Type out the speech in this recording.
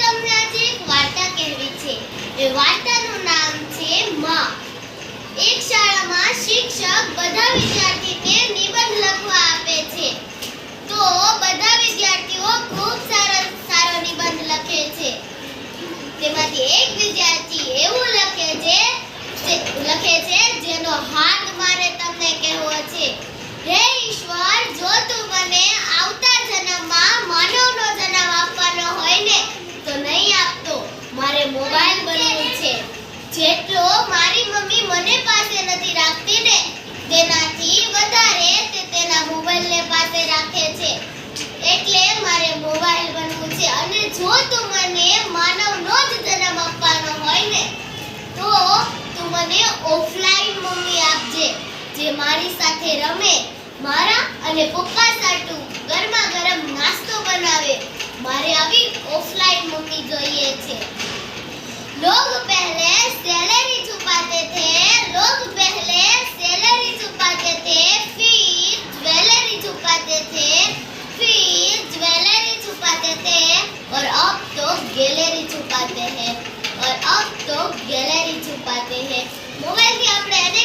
તમને આજે એક વાર્તા કહેવી છે. એ વાર્તાનું નામ છે માં. એક શાળામાં શિક્ષક બધા વિદ્યાર્થીને નિબંધ લખવા આપે છે. તો બધા વિદ્યાર્થીઓ ખૂબ સારો સારો નિબંધ લખે છે. તેમાંથી એક વિદ્યાર્થી એવું લખે છે લખે છે, જેનો હાથ મારે તમને કહેવો છે હે ઈશ્વર જો તું મને આવતા જન્મમાં માનવનો જન્મ આપવાનો હોય ને તો નહીં આપતો મારે મોબાઈલ બનવું છે જેટલો મારી મમ્મી મને પાસે નથી રાખતી ને તેનાથી વધારે તે તેના મોબાઈલને પાસે રાખે છે એટલે મારે મોબાઈલ બનવું છે અને જો તું મને માનવનો જ જન્મ આપવાનો હોય ને, તો તું મને ઓફલાઈન મમ્મી આપજે, જે મારી સાથે રમે, મારા અને પપ્પા સાટુ ગરમા ગરમ નાસ્તો तो गैलरी छुपाते हैं मोबाइल भी આપણે એને